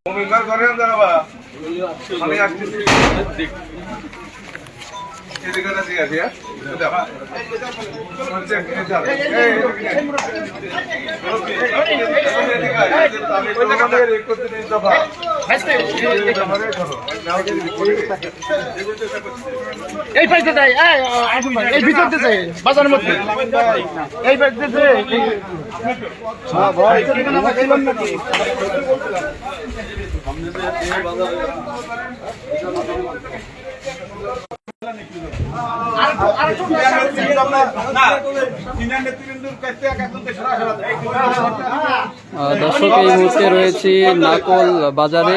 মমিনদার ঘরে দাঁড়াবা আমি আসতেছি এদিকে ঠিক আছে হ্যাঁ দেখা এই এই পাইতে যাই এই, এই ভিতরতে যাই বাজারের মধ্যে। এই পাইতে আহ, দর্শক এই মুহূর্তে রয়েছি নাকল বাজারে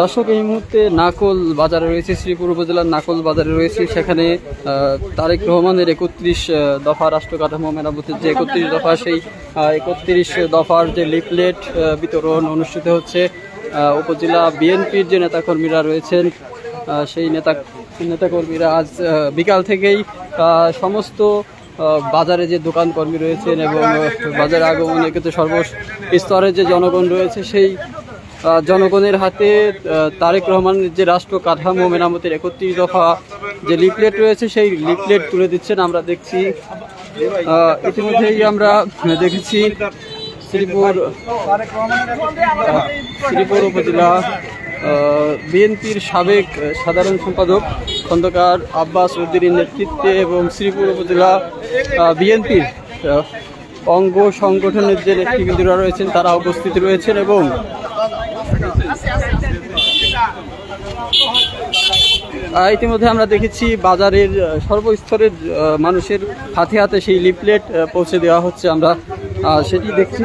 দর্শক, এই মুহূর্তে নাকল বাজারে রয়েছে, শ্রীপুর উপজেলার নাকল বাজারে রয়েছে। সেখানে তারেক রহমানের একত্রিশ দফা রাষ্ট্র কাঠামো মেরামতের যে একত্রিশ দফা, সেই একত্রিশ দফার যে লিফলেট বিতরণ অনুষ্ঠিত হচ্ছে। উপজেলা বিএনপির যে নেতাকর্মীরা রয়েছেন সেই নেতা নেতাকর্মীরা আজ বিকাল থেকেই সমস্ত বাজারে যে দোকান কর্মী রয়েছেন এবং বাজারে আগমনে কিন্তু সর্বস্তরের যে জনগণ রয়েছে, সেই জনগণের হাতে তারেক রহমানের যে রাষ্ট্র কাঠামো মেরামতের একত্রিশ দফা যে লিফলেট রয়েছে, সেই লিফলেট তুলে দিচ্ছেন, আমরা দেখছি। ইতিমধ্যেই আমরা দেখেছি শ্রীপুর শ্রীপুর উপজেলা বিএনপির সাবেক সাধারণ সম্পাদক খন্দকার আব্বাস উদ্দিনের নেতৃত্বে এবং শ্রীপুর উপজেলা বিএনপির অঙ্গ সংগঠনের যে নেতৃবৃন্দরা রয়েছেন, তারা উপস্থিত রয়েছেন এবং ইতিমধ্যে আমরা দেখেছি বাজারের সর্বস্তরের মানুষের হাতে হাতে সেই লিফলেট পৌঁছে দেওয়া হচ্ছে আমরা। সেটি দেখছি।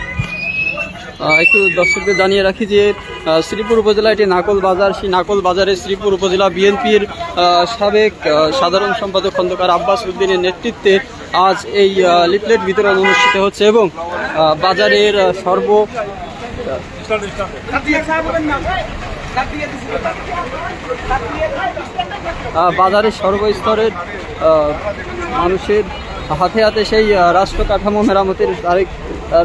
একটু দর্শকদের জানিয়ে রাখি যে শ্রীপুর উপজেলা এটি নাকল বাজার। সেই নাকল বাজারে শ্রীপুর উপজেলা বিএনপির সাবেক সাধারণ সম্পাদক খন্দকার আব্বাস উদ্দিনের নেতৃত্বে আজ এই লিফলেট বিতরণ অনুষ্ঠিত হচ্ছে এবং বাজারের সর্ব বাজারের সর্বস্তরের মানুষের হাতে হাতে সেই রাষ্ট্র কাঠামো মেরামতের তারেক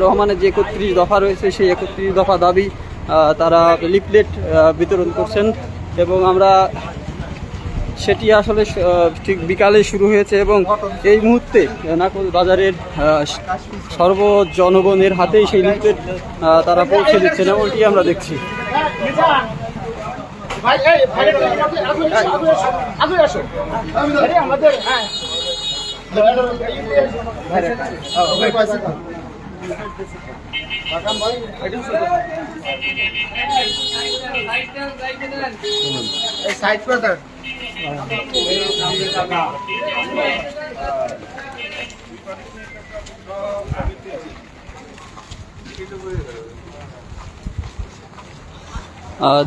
রহমানের যে একত্রিশ দফা রয়েছে সেই একত্রিশ দফা দাবি তারা লিফলেট আহ, বিতরণ করছেন এবং আমরা সেটি আসলে ঠিক বিকালে শুরু হয়েছে এবং এই মুহূর্তে নাকল বাজারের সর্ব জনগণের হাতেই সেই লিফলেট আহ, তারা পৌঁছে দিচ্ছেন এমনটি আমরা দেখছি। আমাদের হ্যাঁ।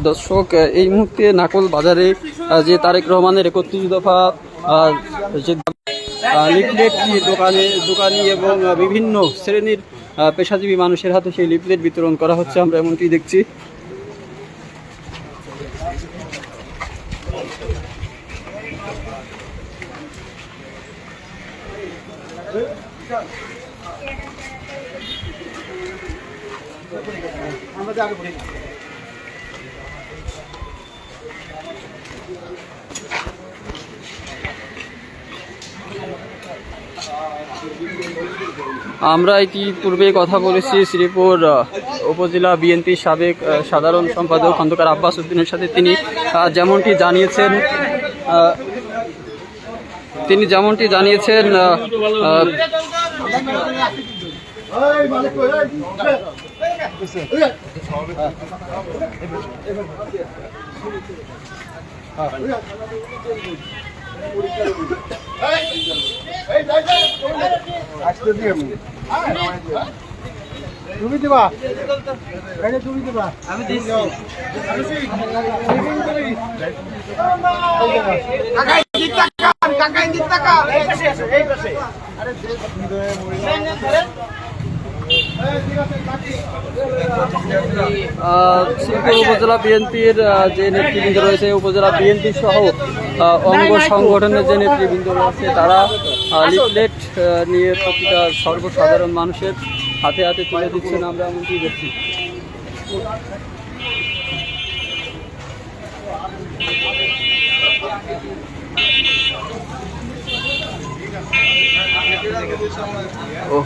দর্শক এই মুহূর্তে নাকল বাজারে যে তারেক রহমানের একত্রিশ দফা যে লিপলেট দোকানে, দোকানি এবং বিভিন্ন শ্রেণির পেশাজীবী মানুষের হাতে সেই লিপলেট বিতরণ করা হচ্ছে, আমরা এমনটি দেখছি। আমরা ইতিপূর্বে কথা বলেছি শ্রীপুর উপজেলা বিএনপির সাবেক সাধারণ সম্পাদক খন্দকার আব্বাস উদ্দিনের সাথে তিনি যেমনটি জানিয়েছেন তিনি যেমনটি জানিয়েছেন আহ, তুমি দিবা তুমি দিবা আমি আরে শ্রীপুর উপজেলা বিএনপির যে নেতৃবৃন্দ রয়েছে উপজেলা বিএনপি সহ অঙ্গ সংগঠনের যে নেতৃবৃন্দ রয়েছে, তারা লিফলেট নিয়ে প্রতিটা সর্বসাধারণ মানুষের হাতে হাতে তুলে দিচ্ছেন আমরা এমনটি দেখছি। ও